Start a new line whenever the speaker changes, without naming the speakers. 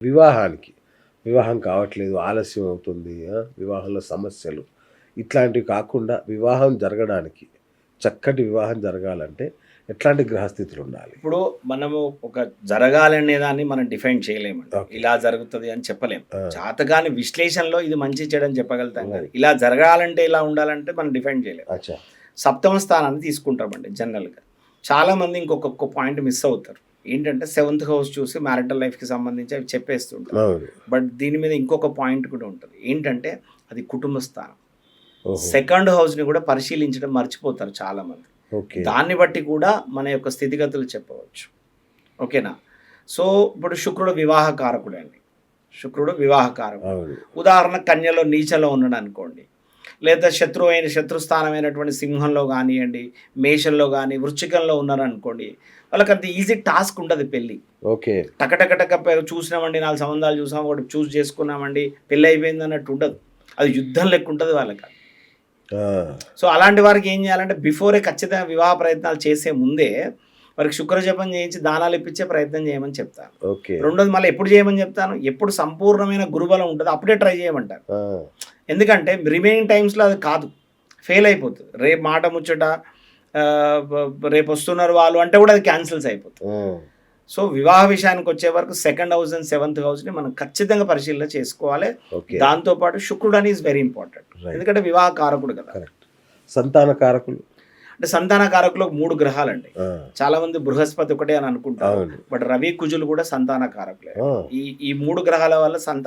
వివాహానికి. వివాహం కావట్లేదు ఆలస్యం అవుతుంది వివాహంలో సమస్యలు. ఇట్లాంటివి కాకుండా వివాహం జరగడానికి చక్కటి వివాహం జరగాలంటే ఎట్లాంటి గ్రహస్థితులు ఉండాలి?
ఇప్పుడు మనము ఒక జరగాలనే దాన్ని మనం డిఫైన్
Okay.
ఇలా జరుగుతుంది అని చెప్పలేం
ఆ.
జాతకాన్ని విశ్లేషణలో ఇది మంచి చెడని చెప్పగలుగుతాం కానీ ఇలా జరగాలంటే ఇలా ఉండాలంటే మనం డిఫైన్ చేయలేం
అచ్చా.
సప్తమ స్థానాన్ని తీసుకుంటామండి జనరల్గా. చాలా మంది ఇంకొక పాయింట్ మిస్ అవుతారు. ఏంటంటే సెవెంత్ హౌస్ చూసి మ్యారిటల్ లైఫ్కి సంబంధించి అవి చెప్పేస్తుంటారు. బట్ దీని మీద ఇంకొక పాయింట్ కూడా ఉంటుంది. ఏంటంటే అది కుటుంబ స్థానం. సెకండ్ హౌస్ని కూడా పరిశీలించడం మర్చిపోతారు చాలా మంది
ఓకే.
దాన్ని బట్టి కూడా మన యొక్క స్థితిగతులు చెప్పవచ్చు. ఓకేనా? సో ఇప్పుడు శుక్రుడు వివాహకారకుడు అండి శుక్రుడు వివాహకారకుడు. ఉదాహరణ కన్యలో నీచలో ఉన్నాడు అనుకోండి లేదా శత్రువు అయిన శత్రుస్థానమైనటువంటి సింహంలో కానివ్వండి మేషంలో కానీ వృశ్చికంలో ఉన్నారు అనుకోండి వాళ్ళకి అంత ఈజీ టాస్క్ ఉండదు పెళ్ళి.
ఓకే.
టకటకటక చూసినామండి నాలుగు సంబంధాలు చూసాం ఒకటి చూస్ చేసుకున్నామండి పెళ్ళి అయిపోయింది అన్నట్టు ఉండదు. అది యుద్ధం లెక్క ఉంటుంది వాళ్ళకి. సో అలాంటి వారికి ఏం చేయాలంటే బిఫోరే ఖచ్చితంగా వివాహ ప్రయత్నాలు చేసే ముందే వారికి శుక్రజపం చేయించి దానాలు ఇప్పించే ప్రయత్నం చేయమని చెప్తాను.
ఓకే.
రెండోది మళ్ళీ ఎప్పుడు చేయమని చెప్తాను? ఎప్పుడు సంపూర్ణమైన గురుబలం ఉంటుంది అప్పుడే ట్రై చేయమంటారు. ఎందుకంటే రిమైనింగ్ టైమ్స్లో అది కాదు. ఫెయిల్ అయిపోతుంది. రేపు మాట ముచ్చట రేపు వస్తున్నారు వాళ్ళు అంటే కూడా అది క్యాన్సిల్స్ అయిపోతుంది. సో వివాహ విషయానికి వచ్చే వరకు సెకండ్ హౌస్ అండ్ సెవెంత్ హౌస్ని మనం ఖచ్చితంగా పరిశీలన చేసుకోవాలి.
ఓకే.
దాంతోపాటు శుక్రుడు అని ఈజ్ వెరీ ఇంపార్టెంట్. ఎందుకంటే వివాహ కారకుడు కదా.
సంతాన కారకులు
అంటే సంతాన కారకులు మూడు గ్రహాలండి.
ఆ,
చాలా మంది బృహస్పతి ఒకటే అని అనుకుంటారు. బట్ రవి కుజులు కూడా సంతాన కారకులే
ఆ,
ఈ ఈ మూడు గ్రహాల వల్ల సంతాన